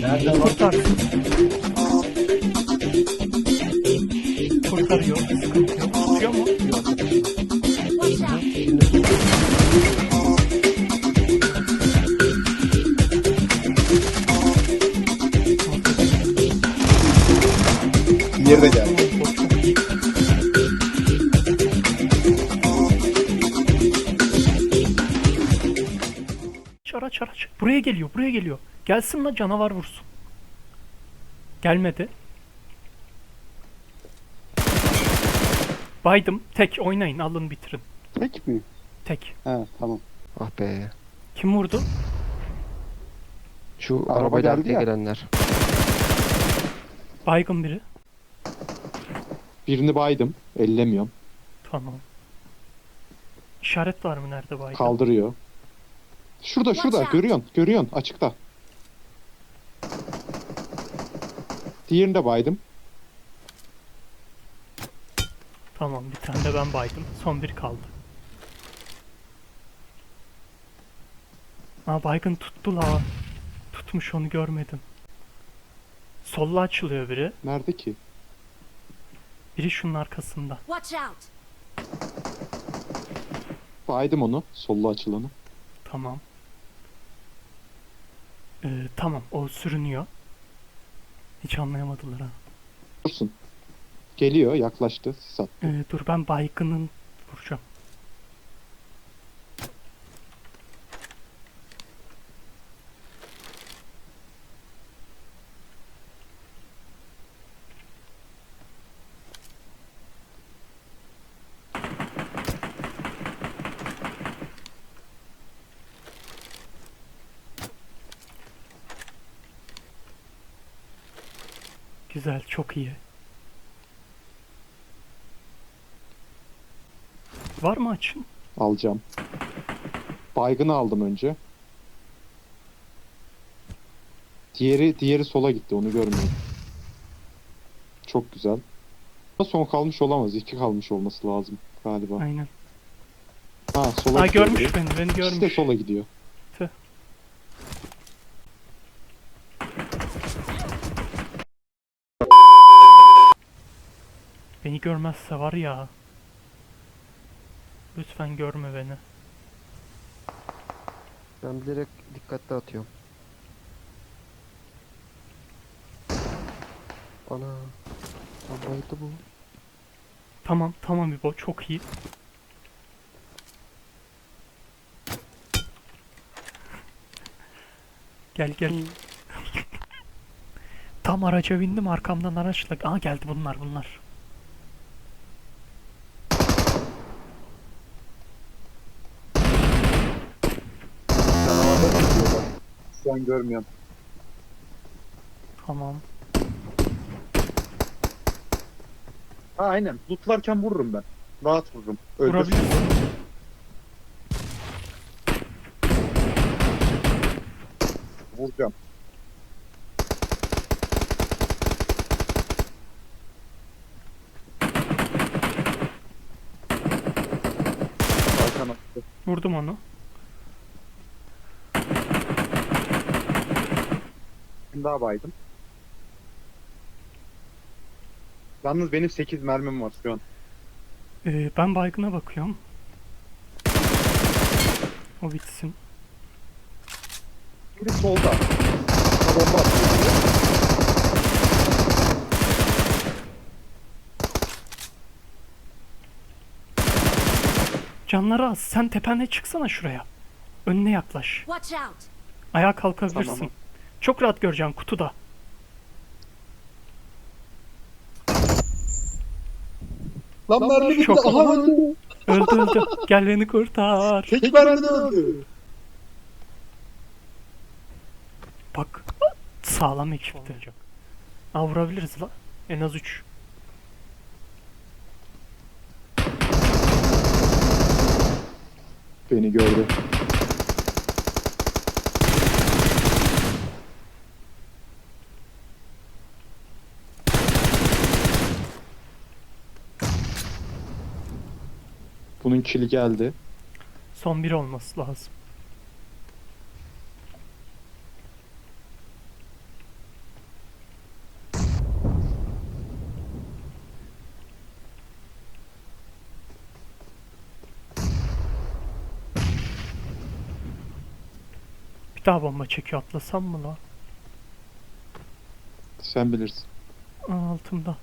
Nerede bak? Kurtar. Kurtarıyor. Geliyor. Buraya geliyor. Gelsin la canavar vursun. Gelmedi. Baydım. Tek oynayın. Alın bitirin. Tek mi? Tek. He tamam. Ah be. Kim vurdu? Şu Araba arabayla geldi arkaya ya. gelenler. Baygın biri. Birini baydım. Ellemiyorum. Tamam. İşaret var mı nerede baygın? Kaldırıyor. Şurada şurada görüyorsun. Görüyorsun açıkta. Diğerini de baydım. Tamam bir tane de ben baydım. Son bir kaldı. Aa baygın tuttu la. Tutmuş onu görmedim. Solla açılıyor biri. Nerede ki? Biri şunun arkasında. Watch out! Baydım onu. Sollu açılanı. Tamam. Ee, tamam o sürünüyor. Hiç anlayamadılar ha. Dursun. Geliyor yaklaştı. Sis attı. Ee, dur ben baygının vuracağım. Güzel, çok iyi. Var mı açın? Alacağım. Baygını aldım önce. Diğeri diğeri sola gitti onu görmüyorum. Çok güzel. Son kalmış olamaz. iki kalmış olması lazım galiba. Aynen. Ha sola Aa gidiyor görmüş biri. beni, beni İkisi de görmüş. sola gidiyor. Beni görmezse var ya. Lütfen görme beni. Ben bilerek dikkatli atıyorum. Ana. Bombaydı bu. Tamam, tamam İbo, çok iyi. Gel gel. Tam araca bindim arkamdan araçla. Aa geldi bunlar bunlar. An görmüyorum. Tamam. Ha aynen. Lootlarken vururum ben. Rahat vururum. Öldür. Vurabilirsin. Vuracağım. Vurdum onu. Bir daha baydım. Yalnız benim 8 mermim var şu an. Ee, ben baygına bakıyorum. O bitsin. Biri solda. Ha bomba atıyor. Canları az. Sen tepene çıksana şuraya. Önüne yaklaş. Watch out! Ayağa kalkabilirsin. Tamam. Çok rahat göreceksin kutuda. Lan mermi bitti. Çok- Aha öldü. Öldü öldü. Gel beni kurtar. Tek mermide öldü. Bak. Sağlam ekipti. Aa vurabiliriz la. En az 3. Beni gördü. Bunun kili geldi. Son bir olması lazım. Bir daha bomba çekiyor atlasam mı la? Sen bilirsin. Aa, altımda.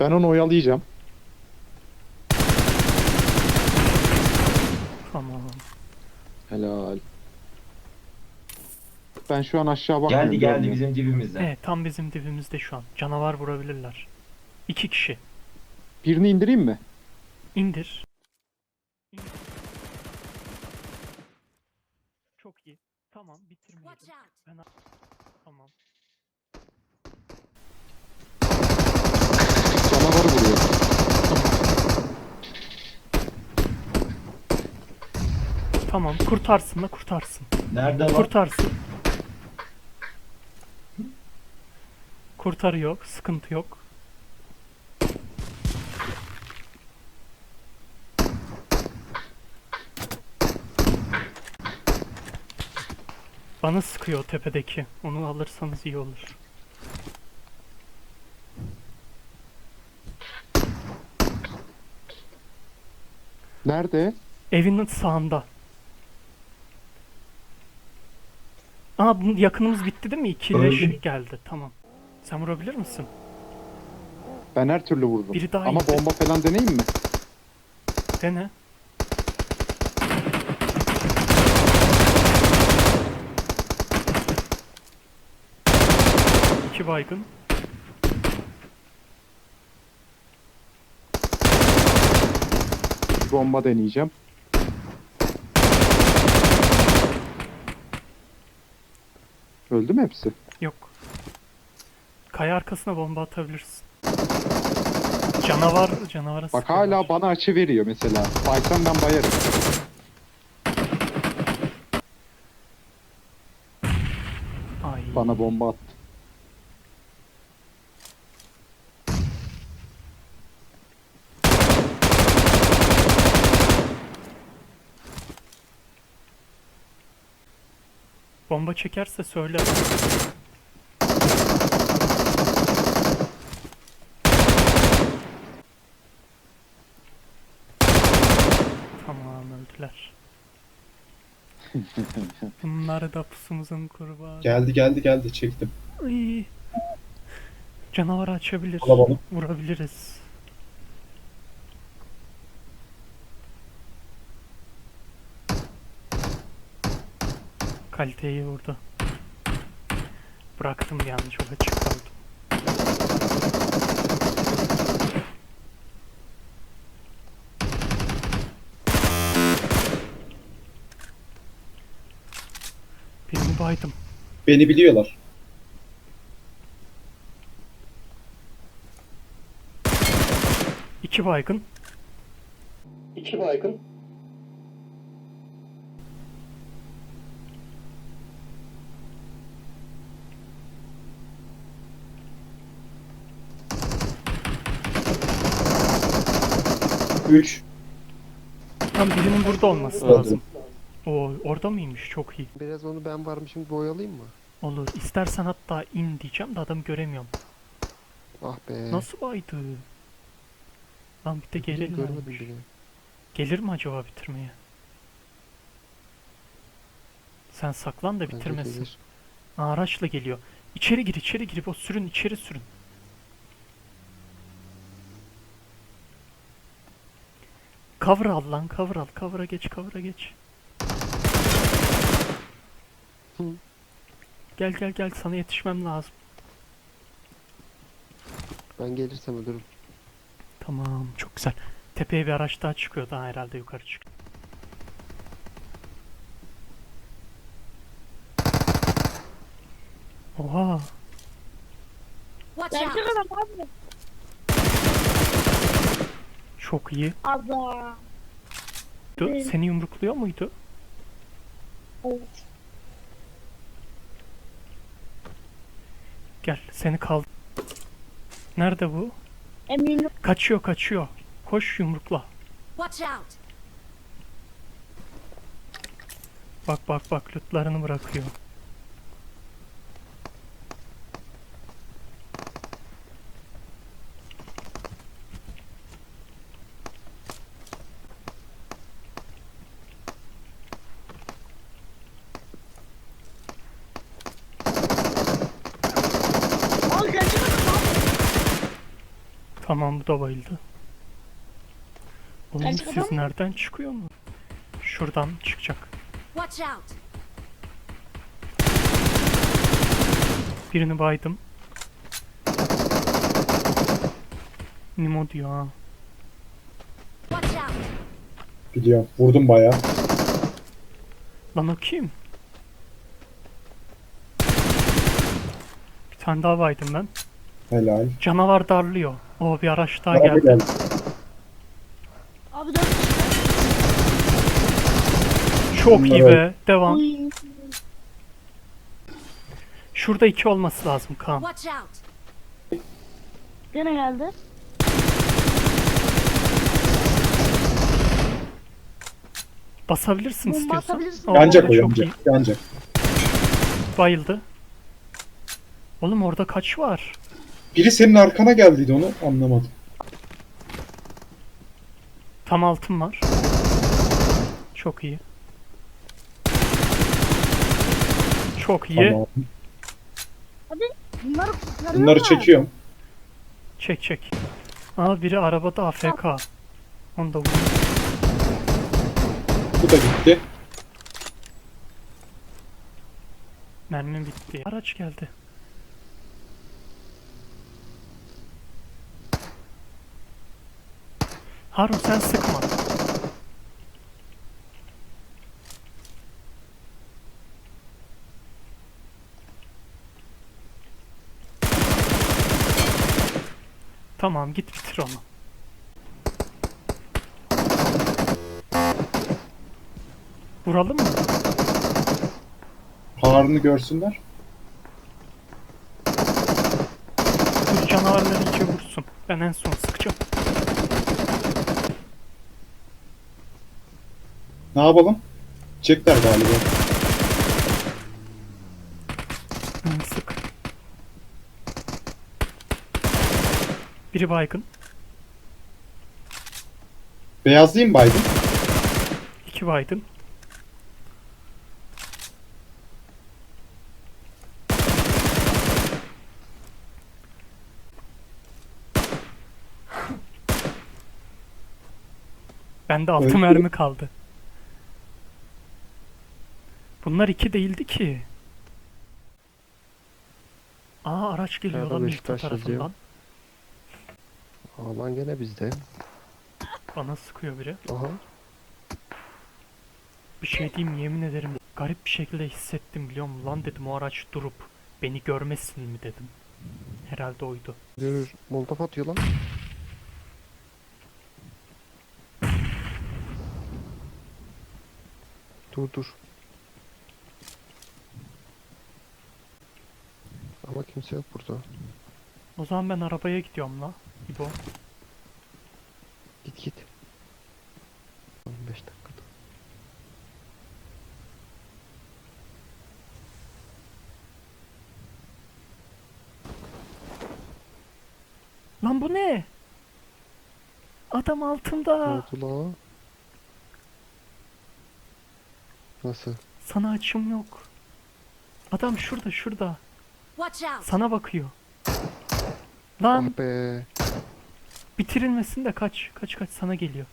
Ben onu oyalayacağım. Tamam. Helal. Ben şu an aşağı bakmıyorum. Geldi geldi görmüyorum. bizim dibimizde. Evet tam bizim dibimizde şu an. Canavar vurabilirler. İki kişi. Birini indireyim mi? İndir. İndir. Çok iyi. Tamam bitirmeyelim. Ben a- tamam. Canavarı vuruyor. Tamam kurtarsın da kurtarsın. Nerede lan? Kurtarsın. Kurtarıyor. Sıkıntı yok. Bana sıkıyor tepedeki. Onu alırsanız iyi olur. Nerede? Evinin sağında. Aa yakınımız bitti değil mi? İkileş Öldüm. geldi. Tamam. Sen vurabilir misin? Ben her türlü vururum. Biri daha Ama indi. bomba falan deneyeyim mi? Dene. İki baygın. Bir bomba deneyeceğim. Öldü mü hepsi? Yok. Kaya arkasına bomba atabilirsin. Canavar, canavara Bak sıkıyorlar. hala bana açı veriyor mesela. Baysan ben bayarım. Ay. Bana bomba attı. Bomba çekerse söyle. Tamam öldüler. Bunlar da pusumuzun kurbanı. Geldi geldi geldi çektim. Ay. Canavarı açabilir. Alabalım. Vurabiliriz. Kaliteyi vurdu. Bıraktım yani çok açık kaldı. Birini baydım. Beni biliyorlar. İki baygın. İki baygın. Üç. Tam birinin burada olması lazım. Oo orada mıymış? Çok iyi. Biraz onu ben varmışım gibi oyalayayım mı? Olur. İstersen hatta in diyeceğim de adamı göremiyorum. Ah be. Nasıl baydı? Lan bir de gelir mi? Gelir mi acaba bitirmeye? Sen saklan da bitirmesin. araçla geliyor. İçeri gir, içeri gir. O sürün, içeri sürün. Cover al lan, cover al. Cover'a geç, cover'a geç. Hı. Gel gel gel sana yetişmem lazım. Ben gelirsem ölürüm. Tamam, çok güzel. Tepeye bir araç daha çıkıyor daha herhalde yukarı çık. Oha, Watch out! abi. Çok iyi. Abla. Evet. Seni yumrukluyor muydu? Evet. Gel, seni kal. Nerede bu? Eminim. Kaçıyor kaçıyor. Koş yumrukla. Watch out! Bak bak bak lootlarını bırakıyor. Al kaçırma. Tamam bu da bayıldı. Oğlum Gerçek adam siz nereden çıkıyor mu? Şuradan çıkacak. Watch out! Birini baydım. Nimo diyor ha. Watch out! Biliyorum. Vurdum bayağı. Lan o kim? Bir tane daha baydım ben. Helal. Canavar darlıyor. O bir araç daha geldi. geldi. Abi dört. Çok iyi be. Devam. Uy. Şurada iki olması lazım Kaan. Watch out! Gene geldi. Basabilirsin Bomba istiyorsan. atabilirsin. O Yanacak o çok iyi. yanacak. Yanacak. Bayıldı. Oğlum orada kaç var? Biri senin arkana geldiydi onu anlamadım. Tam altın var. Çok iyi. Çok iyi. Tamam. Bunları. Bunları çekiyorum. Çek çek. Aa biri arabada AFK. Onu da vurayım. Bu da gitti. Mermim bitti. Araç geldi. Harun sen sıkma. Tamam git bitir onu. Vuralım mı? Harun'u görsünler. Dur canavarları iyice vursun. Ben en son sıkacağım. Ne yapalım? Çekler galiba. Sık. Biri baygın. Beyazlayayım Biden. iki baygın. Bende altı mi? mermi kaldı. Bunlar iki değildi ki. Aa araç geliyor Araba lan Milta Beşiktaş tarafından. Alan gene bizde. Bana sıkıyor biri. Aha. Bir şey diyeyim yemin ederim garip bir şekilde hissettim biliyor musun? Lan dedim o araç durup beni görmesin mi dedim. Herhalde oydu. Görür. Molotof atıyor lan. Dur dur. Ama kimse yok burada. O zaman ben arabaya gidiyorum la. İbo. Git git. 15 dakikada. Lan bu ne? Adam Ne altında. oldu la? Nasıl? Sana açım yok. Adam şurada şurada. Sana bakıyor. Lan Ah be. bitirilmesin de kaç. Kaç kaç sana geliyor.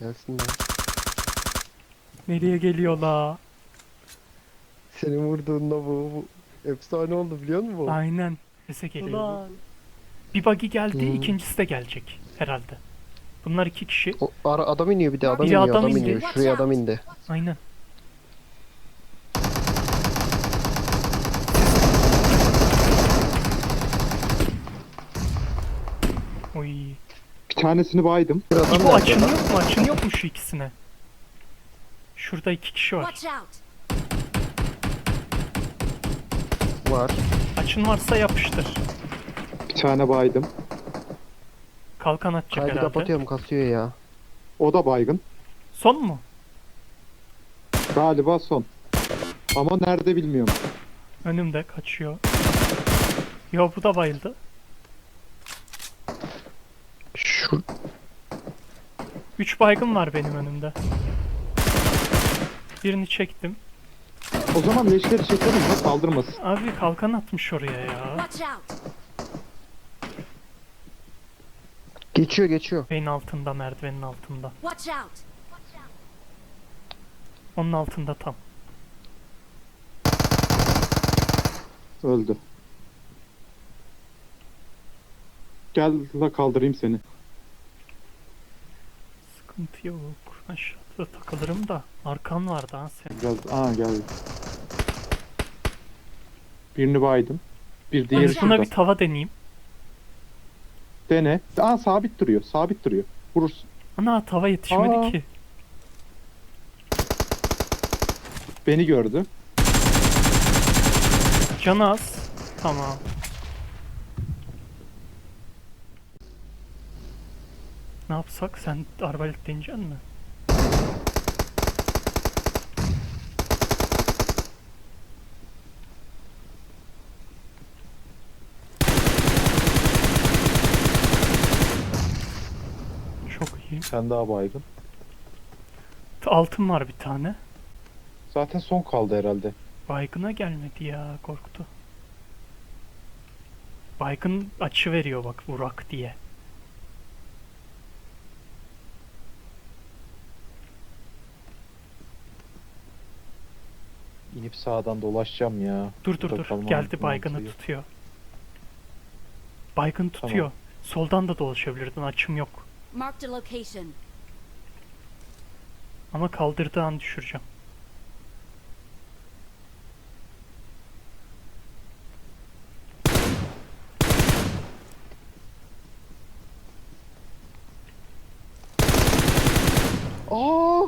Gelsin lan. Nereye geliyor la? Senin vurduğunda bu, bu efsane oldu biliyor musun bu? Aynen. Sese geliyor. Bir buggy geldi, Hmm. ikincisi de gelecek herhalde. Bunlar iki kişi. O ara adam iniyor bir de adam Biri iniyor adam adam, indi. iniyor. Şuraya adam indi. Aynen. Oy. Bir tanesini baydım. Nerede açın yok mu? Açın yok mu şu ikisine? Şurada iki kişi var. Var. Açın varsa yapıştır. Bir tane baydım. Kalkan atacak Kaydı herhalde. kapatıyorum kasıyor ya. O da baygın. Son mu? Galiba son. Ama nerede bilmiyorum. Önümde kaçıyor. Yo bu da bayıldı. Şu 3 baygın var benim önümde. Birini çektim. O zaman leşleri çekelim ya saldırmasın. Abi kalkan atmış oraya ya. Geçiyor geçiyor. Beyin altında merdivenin altında. Watch out! Onun altında tam. Öldü. Gel la kaldırayım seni. Sıkıntı yok. Aşağıda takılırım da. Arkan vardı ha senin. Biraz aa geldi. Birini baydım. Bir diğeri şuna şurada. bir tava deneyeyim. Dene. Aa sabit duruyor. Sabit duruyor. Vurursun. Ana tava yetişmedi Aa. ki. Beni gördü. Canı az. Tamam. Ne yapsak? Sen arbalet deneyecek mi? Çok iyi. Sen daha baygın. Altın var bir tane. Zaten son kaldı herhalde. Baygın'a gelmedi ya korktu. Baygın açı veriyor bak vurak diye. İnip sağdan dolaşacağım ya. Dur dur Burada dur kalmam geldi baygını mantığı yok. tutuyor. Baygın tutuyor. Soldan da dolaşabilirdin açım yok. Marked a location. Ama kaldırdığı an düşüreceğim. Aa!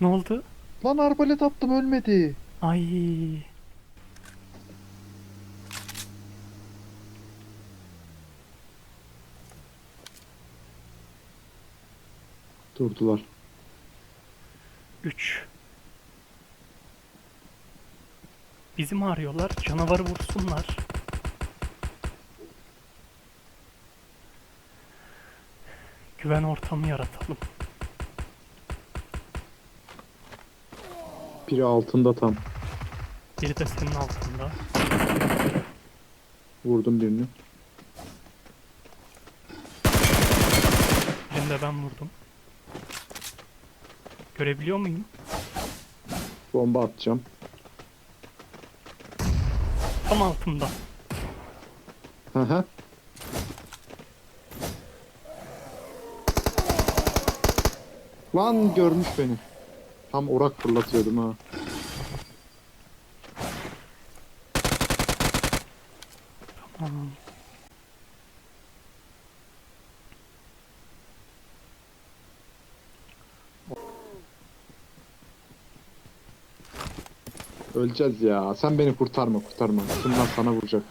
Ne oldu? Lan arbalet attım ölmedi. Ay. Durdular. 3. Bizi mi arıyorlar? Canavarı vursunlar. Güven ortamı yaratalım. Biri altında tam. Biri de senin altında. Vurdum birini. Birini de ben vurdum. Görebiliyor muyum? Bomba atacağım. Tam altımda. Hı hı. Lan görmüş beni. Tam orak fırlatıyordum ha. Tamam. Öleceğiz ya. Sen beni kurtarma kurtarma. Bunlar sana vuracak.